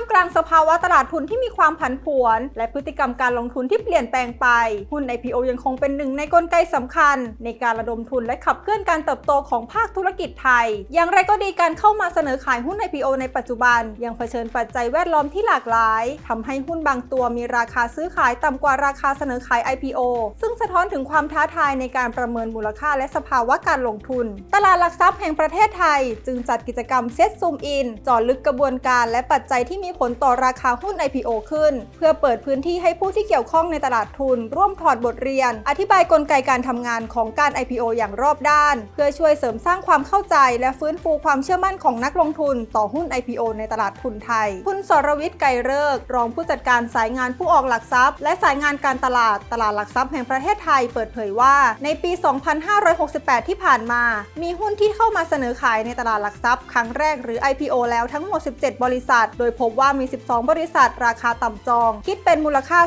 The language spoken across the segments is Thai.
ามกลางสภาวะตลาดทุนที่มีความผันผวน และพฤติกรรมการลงทุนที่เปลี่ยนแปลงไป หุ้น IPO ยังคงเป็นหนึ่งในกลไกสำคัญ ในการระดมทุนและขับเคลื่อนการเติบโตของภาคธุรกิจไทย อย่างไรก็ดีการเข้ามาเสนอขายหุ้น IPO ในปัจจุบัน ยังเผชิญปัจจัยแวดล้อมที่หลากหลายทำให้หุ้นบางตัวมีราคาซื้อขายต่ำกว่าราคาเสนอขาย IPO ซึ่งสะท้อนถึงความท้าทายในการประเมินมูลค่าและสภาวะการลงทุน ตลาดหลักทรัพย์แห่งประเทศไทย จึงจัดกิจกรรมเซตซูมอินจาะลึกกระบวนการและปัจจัยที่มีผลต่อราคาหุ้น IPO ขึ้น เพื่อเปิดพื้นที่ให้ผู้ที่เกี่ยวข้องในตลาดทุน ร่วมถอดบทเรียน อธิบายกลไกการทำงานของการ IPO อย่างรอบด้าน เพื่อช่วยเสริมสร้างความเข้าใจ และฟื้นฟูความเชื่อมั่นของนักลงทุน ต่อหุ้น IPO ในตลาดทุนไทย คุณสรวิทย์ไกรเลิกรองผู้จัดการสายงานผู้ออกหลักทรัพย์ และสายงานการตลาดตลาดหลักทรัพย์แห่งประเทศไทย เปิดเผยว่า ในปี 2568 ที่ผ่านมา มีหุ้นที่เข้ามาเสนอขายในตลาดหลักทรัพย์ครั้งแรกหรือ IPO แล้วทั้งหมด 17 บริษัท โดยพบว่ามี 12 บริษัท ราคาต่ำจอง คิดเป็นมูลค่า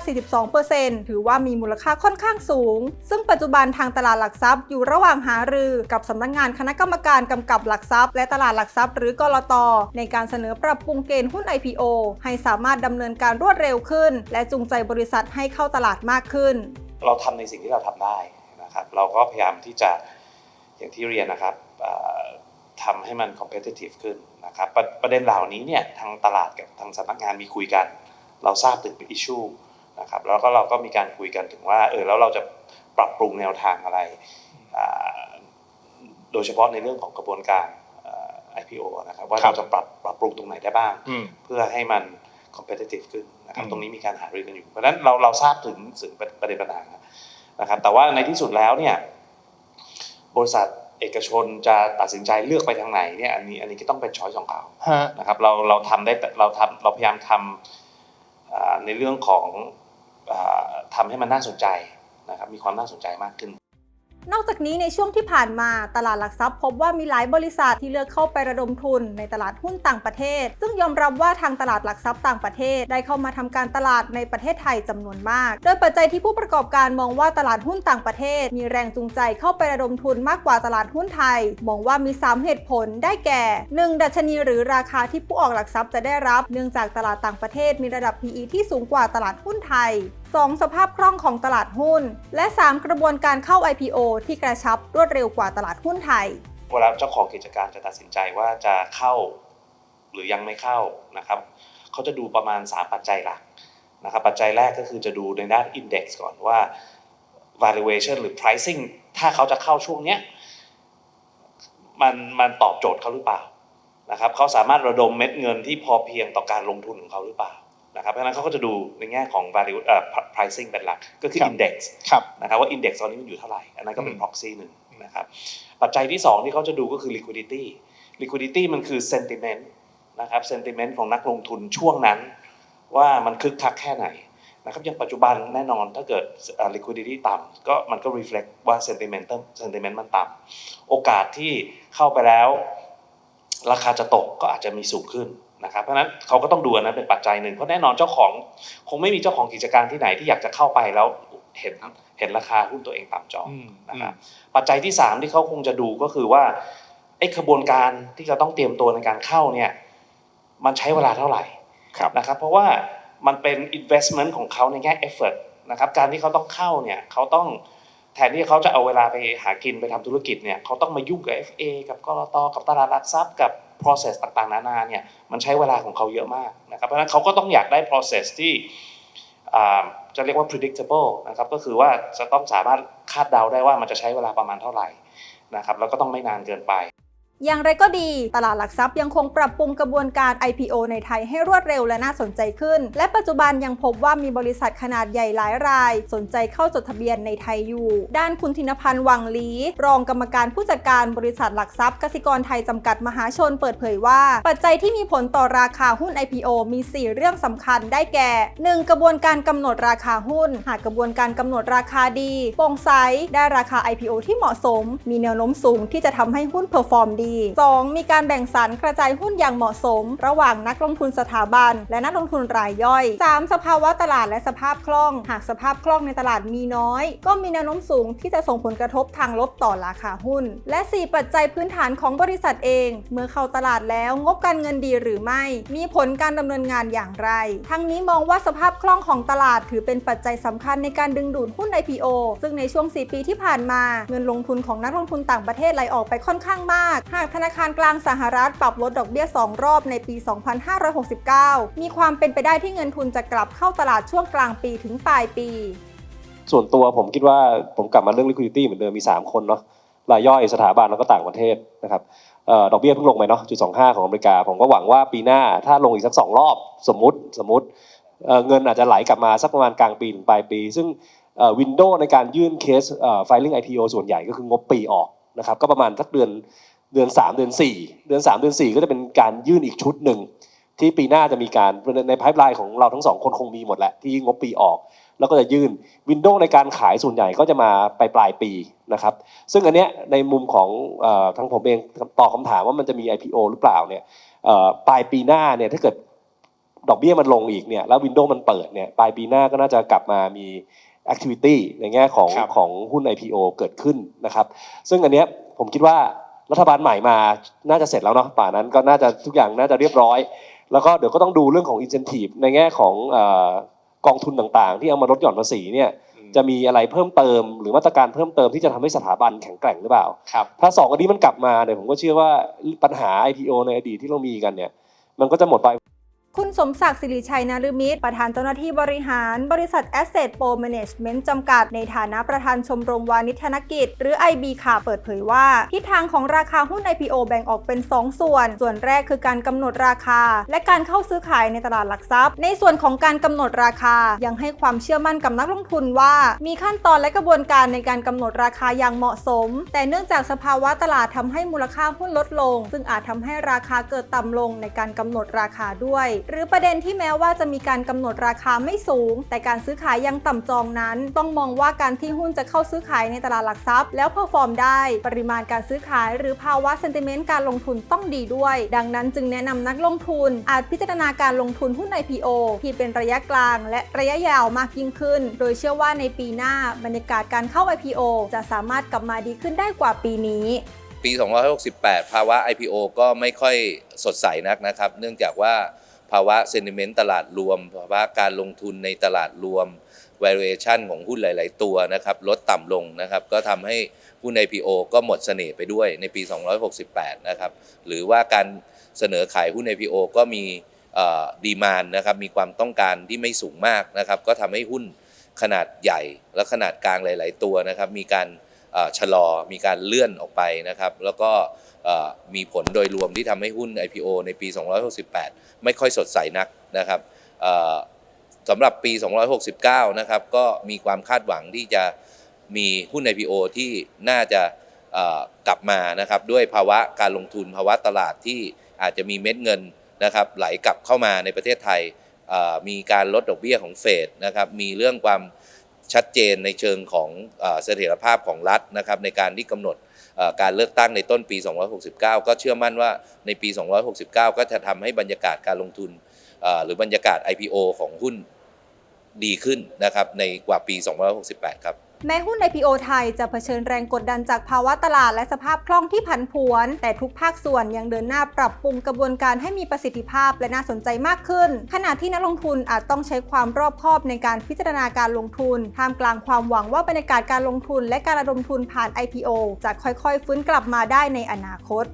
42%ถือว่ามีมูลค่าค่อนข้างสูง ซึ่งปัจจุบันทางตลาดหลักทรัพย์อยู่ระหว่างหารือกับสำนักงานคณะกรรมการกำกับหลักทรัพย์ และตลาดหลักทรัพย์ หรือกลตในการเสนอปรับปรุงเกณฑ์หุ้น IPO ให้สามารถดำเนินการรวดเร็วขึ้น และจูงใจบริษัทให้เข้าตลาดมากขึ้น เราทำในสิ่งที่เราทำได้นะครับเราก็พยายามที่จะอย่างที่เรียนนะครับ ทำให้มัน competitive ขึ้นนะครับประประเด็นเหล่านี้เนี่ยทางตลาดกับทางสำนักงานมีคุยกัน เราทราบถึงเป็น issue นะครับแล้วก็เราก็มีการคุยกันถึงว่าเออแล้วเราจะปรับปรุงแนวทางอะไรอ่าโดยเฉพาะในเรื่องของกระบวนการเอ่อ IPO นะครับว่าครัเราบจะปรับปรับปรุงตรงไหนได้บ้างอืมเพื่อให้มัน competitive ขึ้นนะครับอืมตรงนี้มีการหารือกันอยู่ เพราะฉะนั้นเราเราทราบถึงถึงประเด็นปัญหานะครับแต่ว่าในที่สุดแล้วเนี่ยบริษัท เอกชนจะตัดสินใจเลือกไปทางไหนเนี่ยอันนี้อันนี้ก็ต้องเป็นช้อยของเขาฮะนะครับเราเราทำได้แต่เราทำเราพยายามทำอ่าในเรื่องของอาทำให้มันน่าสนใจนะครับมีความน่าสนใจมากขึ้น นอกจากนี้ในช่วงที่ผ่านมาตลาดหลักทรัพย์พบว่ามีหลายบริษัทที่เลือกเข้าไประดมทุนในตลาดหุ้นต่างประเทศ ซึ่งยอมรับว่าทางตลาดหลักทรัพย์ต่างประเทศ ได้เข้ามาทำการตลาดในประเทศไทยจำนวนมาก โดยปัจจัยที่ผู้ประกอบการมองว่าตลาดหุ้นต่างประเทศ มีแรงจูงใจเข้าไประดมทุนมากกว่าตลาดหุ้นไทย มองว่ามี 3 เหตุผลได้แก่ 1. ดัชนีหรือราคาที่ผู้ออกหลักทรัพย์จะได้รับ เนื่องจากตลาดต่างประเทศมีระดับ PE ที่สูงกว่าตลาดหุ้นไทย 2. สภาพคล่องของตลาดหุ้น และ 3. กระบวนการเข้า IPO ที่กระชับรวดเร็วกว่าตลาดหุ้นไทย เวลาเจ้าของกิจการจะตัดสินใจว่าจะเข้า หรือยังไม่เข้านะครับเขาจะดูประมาณ 3 ปัจจัยหลักนะครับปัจจัยแรกก็คือจะดูในด้าน Index ก่อนว่า valuation หรือ pricing ถ้าเขาจะเข้าช่วงเนี้ยมันมันตอบโจทย์เขาหรือเปล่านะครับเขาสามารถระดมเม็ดเงินที่พอเพียงต่อการลงทุนของเขาหรือเปล่า นะครับเพราะฉะนั้นเขาก็จะดูในแง่ของ value เอ่อ pricing เป็นหลักก็คือครับ index ครับนะครับว่า index ตอนนี้มันอยู่เท่าไหร่ อันนั้นก็เป็นอืม proxy หนึ่งนะครับปัจจัยที่ 2 ที่เขาจะดูก็คือ liquidity liquidity มันคือ sentiment นะครับ sentiment ของนักลงทุนช่วงนั้น ว่ามันคึกคักแค่ไหนนะครับอย่างปัจจุบันแน่นอนถ้าเกิดเอ่อ liquidity ต่ำก็มันก็ reflect ว่า sentiment sentiment มันต่ำโอกาสที่เข้าไปแล้ว ราคาจะตกก็อาจจะมีสูงขึ้น นะครับเพราะฉะนั้นเขาก็ต้องดูอันนั้นเป็นปัจจัยหนึ่งเพราะแน่นอนเจ้าของคงไม่มีเจ้าของกิจการที่ไหนที่อยากจะเข้าไปแล้วเห็นเห็นราคาหุ้นตัวเองต่ำจองอืมนะครับปัจจัยที่ 3 ที่เขาคงจะดูก็คือว่าไอ้ขบวนการที่จะต้องเตรียมตัวในการเข้าเนี่ยมันใช้เวลาเท่าไหร่ครับนะครับ เพราะว่ามันเป็น investment ของเขาในแง่ effort นะครับการที่เขาต้องเข้าเนี่ยเขาต้องแทนที่เขาจะเอาเวลาไปหากินไปทำธุรกิจเนี่ยเขาต้องมายุ่งกับ FA กับกรตกับตลาดหลักทรัพย์กับ process ต่างๆ นานาเนี่ยมันใช้เวลาของเขาเยอะมากนะครับเพราะฉะนั้นเขาก็ต้องอยากได้ process ที่จะเรียกว่า predictable นะครับก็คือว่าจะต้องสามารถคาดเดาได้ว่ามันจะใช้เวลาประมาณเท่าไหร่นะครับแล้วก็ต้องไม่นานเกินไป อย่างไรก็ดี ตลาดหลักทรัพย์ยังคงปรับปรุงกระบวนการ IPO ในไทยให้รวดเร็วและน่าสนใจขึ้น และปัจจุบันยังพบว่ามีบริษัทขนาดใหญ่หลายราย สนใจเข้าจดทะเบียนในไทยอยู่ ด้านคุณธินพันธ์วังลี รองกรรมการผู้จัดการบริษัทหลักทรัพย์กสิกรไทยจำกัดมหาชนเปิดเผยว่า ปัจจัยที่มีผลต่อราคาหุ้น IPO มี 4 เรื่องสำคัญได้แก่ 1. กระบวนการกำหนดราคาหุ้น หากกระบวนการกำหนดราคาดีโปร่งใสได้ราคา IPO ที่เหมาะสม มีแนวโน้มสูงที่จะทำให้หุ้นเพอร์ฟอร์มดี 2. มีการแบ่งสรรกระจายหุ้นอย่างเหมาะสม ระหว่างนักลงทุนสถาบัน และนักลงทุนรายย่อย 3. สภาวะตลาดและสภาพคล่อง หากสภาพคล่องในตลาดมีน้อย ก็มีแนวโน้มสูงที่จะส่งผลกระทบทางลบต่อราคาหุ้น และ 4 ปัจจัยพื้นฐานของบริษัทเอง เมื่อเข้าตลาดแล้วงบการเงินดีหรือไม่ มีผลการดำเนินงานอย่างไร ทั้งนี้มองว่าสภาพคล่องของตลาดถือเป็นปัจจัยสำคัญในการดึงดูดหุ้น IPO ซึ่งในช่วง 4 ปีที่ผ่านมา เงินลงทุนของนักลงทุนต่างประเทศไหลออกไปค่อนข้างมากหากธนาคารกลางสหรัฐปรับลดดอกเบี้ย 2 รอบในปี 2569 มีความเป็นไปได้ที่เงินทุนจะกลับเข้าตลาดช่วงกลางปีถึงปลายปี ส่วนตัวผมคิดว่าผมกลับมาเรื่อง liquidity เหมือนเดิมมี 3 คนเนาะรายย่อยสถาบันแล้วก็ต่างประเทศนะครับออดอกเบี้ยเพิ่งลงไปเนาะจุดสองห้าของอเมริกา ผมก็หวังว่าปีหน้าถ้าลงอีกสักสองรอบสมมติสมมติเงินอาจจะไหลกลับมาสักประมาณกลางปีถึงปลายปี ซึ่งวินโดว์ในการยื่นเคสเอ่อ filing IPO ส่วนใหญ่ก็คืองบปีออกนะครับก็ประมาณสักเดือน เดือน 3 เดือน 4 เดือน 3 เดือน 4 ก็จะเป็นการยื่นอีกชุดหนึ่ง ที่ปีหน้าจะมีการในไพ p e ไลน์ของเราทั้งสองคนคงมีหมดแหละ ที่งบปีออก แล้วก็จะยื่นวินโดว์ในการขายส่วนใหญ่ก็จะมาไปปลายปีนะครับ ซึ่งอันเนี้ยในมุมของเออทางผมเองตอบคำถามว่ามันจะมี IPO หรือเปล่าเนี่ยเอ่อปลายปีหน้าเนี่ยถ้าเกิดดอกเบี้ยมันลงอีกเนี่ยแล้ววินโดว์มันเปิดเนี่ยปลายปีหน้าก็น่าจะกลับมามี activity ในแง่ของครับของหุ้น IPO เกิดขึ้นนะครับ ซึ่งอันเนี้ยผมคิดว่า รัฐบาลใหม่มาน่าจะเสร็จแล้วเนาะป่านั้นก็น่าจะทุกอย่างน่าจะเรียบร้อย แล้วก็เดี๋ยวก็ต้องดูเรื่องของ incentive ในแง่ของเอ่อกองทุนต่างๆ ที่เอามาลดหย่อนภาษีเนี่ยจะมีอะไรเพิ่มเติมหรือมาตรการเพิ่มเติมที่จะทำให้สถาบันแข็งแกร่งหรือเปล่าครับถ้าสองอันนี้มันกลับมาเนี่ยผมก็เชื่อว่าปัญหา IPO ในอดีตที่เรามีกันเนี่ยมันก็จะหมดไปคุณ สมศักดิ์สิริชัยนารุมิตรประธานเจ้าหน้าที่บริหาร บริษัท Asset Pro Management จำกัด ในฐานะประธานชมรมวานิธนกิจ หรือ IB ค่ะเปิดเผยว่าทิศทางของราคาหุ้น IPO แบ่งออกเป็น 2 ส่วน ส่วนแรกคือการกำหนดราคา และการเข้าซื้อขายในตลาดหลักทรัพย์ ในส่วนของการกำหนดราคายังให้ความเชื่อมั่นกับนักลงทุนว่า มีขั้นตอนและกระบวนการในการกำหนดราคาอย่างเหมาะสม แต่เนื่องจากสภาวะตลาดทำให้มูลค่าหุ้นลดลง ซึ่งอาจทำให้ราคาเกิดต่ำลงในการกำหนดราคาด้วย หรือือประเด็นที่แม้ว่าจะมีการกำหนดราคาไม่สูง แต่การซื้อขายยังต่ำจองนั้น ต้องมองว่าการที่หุ้นจะเข้าซื้อขายในตลาดหลักทรัพย์ แล้วเพอร์ฟอร์มได้ ปริมาณการซื้อขาย หรือภาวะเซนติเมนต์การลงทุนต้องดีด้วย ดังนั้นจึงแนะนำนักลงทุน อาจพิจารณาการลงทุนหุ้น IPO ที่เป็นระยะกลาง และระยะยาวมากยิ่งขึ้น โดยเชื่อว่าในปีหน้าบรรยากาศการเข้า IPO จะสามารถกลับมาดีขึ้นได้กว่าปีนี้ปี 2568 ภาวะ IPO ก็ไม่ค่อยสดใสนักนะครับ เนื่องจากว่า ภาวะเซนิเมนต์ตลาดรวม ภาวะการลงทุนในตลาดรวม valuation ของหุ้นหลาย ๆ ตัวนะครับลดต่ำลงนะครับก็ทำให้หุ้น IPO ก็หมดเสน่ห์ไปด้วยในปี 268 นะครับหรือว่าการเสนอขายหุ้น IPO ก็มีดีมานนะครับมีความต้องการที่ไม่สูงมากนะครับก็ทำให้หุ้นขนาดใหญ่และขนาดกลางหลาย ๆ ตัวนะครับมีการชะลอมีการเลื่อนออกไปนะครับ แล้วก็ มีผลโดยรวมที่ทำให้หุ้น IPO ในปี 268 ไม่ค่อยสดใสนักนะครับสำหรับปี 269 นะครับ ก็มีความคาดหวังที่จะมีหุ้น IPO ที่น่าจะกลับมานะครับด้วยภาวะการลงทุนภาวะตลาดที่อาจจะมีเม็ดเงินนะครับไหลกลับเข้ามาในประเทศไทย มีการลดดอกเบี้ยของเฟดนะครับ มีเรื่องความชัดเจนในเชิงของเสถียรภาพของรัฐนะครับในการที่กำหนด การเลือกตั้งในต้นปี 269 ก็เชื่อมั่นว่าในปี 269 ก็จะทำให้บรรยากาศการลงทุนหรือบรรยากาศ IPO ของหุ้นดีขึ้นนะครับในกว่าปี 268 ครับ แม้หุ้น IPO ไทยจะเผชิญแรงกดดันจากภาวะตลาดและสภาพคล่องที่ผันผวน แต่ทุกภาคส่วนยังเดินหน้าปรับปรุงกระบวนการให้มีประสิทธิภาพและน่าสนใจมากขึ้น ขณะที่นักลงทุนอาจต้องใช้ความรอบคอบในการพิจารณาการลงทุน ท่ามกลางความหวังว่าบรรยากาศการลงทุน และการระดมทุนผ่าน IPO จะค่อยๆ ฟื้นกลับมาได้ในอนาคต